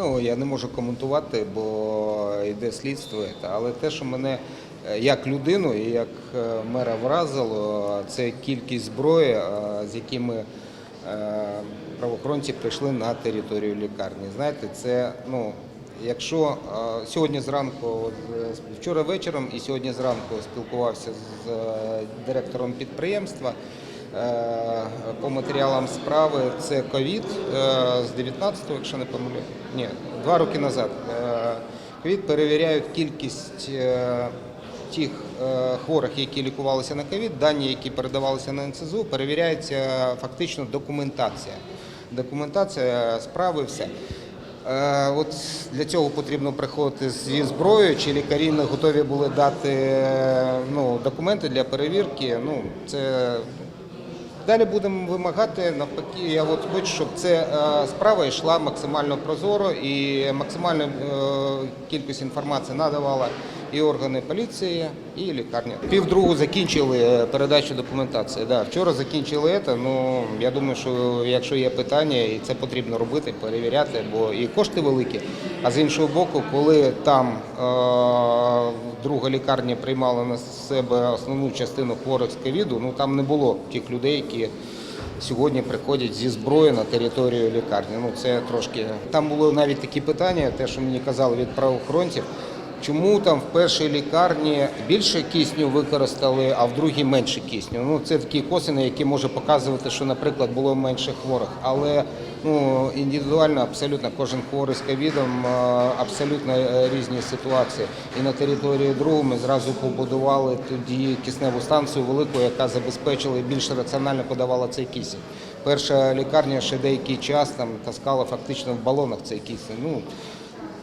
Ну, я не можу коментувати, бо йде слідство. Але те, що мене е, як людину і як е, мера вразило, це кількість зброї, е, з якими правоохоронці прийшли на територію лікарні. Знаєте, це ну. Якщо сьогодні зранку, вчора вечором і сьогодні зранку спілкувався з директором підприємства, по матеріалам справи це ковід е, з 19-го, якщо не помиляю. Ні, два роки назад. Е, Ковід перевіряють кількість е, тих е, хворих, які лікувалися на ковід, дані, які передавалися на НСЗУ, перевіряється фактично документація. Документація справи, все. Е, От для цього потрібно приходити зі зброєю, чи лікарі не готові були дати е, ну, документи для перевірки. Ну, це Далі будемо вимагати навпаки. Я от хочу, щоб ця е, справа йшла максимально прозоро і максимальну е, кількість інформації надавала і органи поліції, і лікарня. Півдругу закінчили е, передачу документації. Да, вчора закінчили це. Ну я думаю, що якщо є питання, і це потрібно робити, перевіряти, бо і кошти великі. А з іншого боку, коли там е, друга лікарня приймала на себе основну частину хворих з ковіду, ну там не було тих людей, які сьогодні приходять зі зброї на територію лікарні. Ну це трошки там були навіть такі питання, те, що мені казали від правоохоронців. Чому там в першій лікарні більше кисню використали, а в другій менше кисню? Ну це такі косини, які може показувати, що, наприклад, було менше хворих. Але ну індивідуально абсолютно кожен хворий з ковідом абсолютно е, різні ситуації. І на території другу ми зразу побудували тоді кисневу станцію велику, яка забезпечила і більш раціонально подавала цей кисень. Перша лікарня ще деякий час там таскала фактично в балонах цей кисень. Ну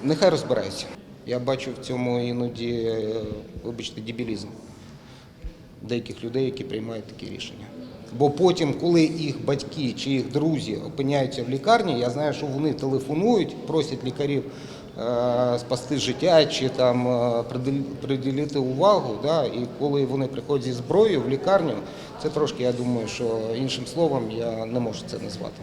нехай розбираються. Я бачу в цьому іноді, е, вибачте, дебілізм деяких людей, які приймають такі рішення. Бо потім, коли їх батьки чи їх друзі опиняються в лікарні, я знаю, що вони телефонують, просять лікарів е, спасти життя чи там е, приділити увагу. Да? І коли вони приходять зі зброєю в лікарню, це трошки, я думаю, що іншим словом я не можу це назвати.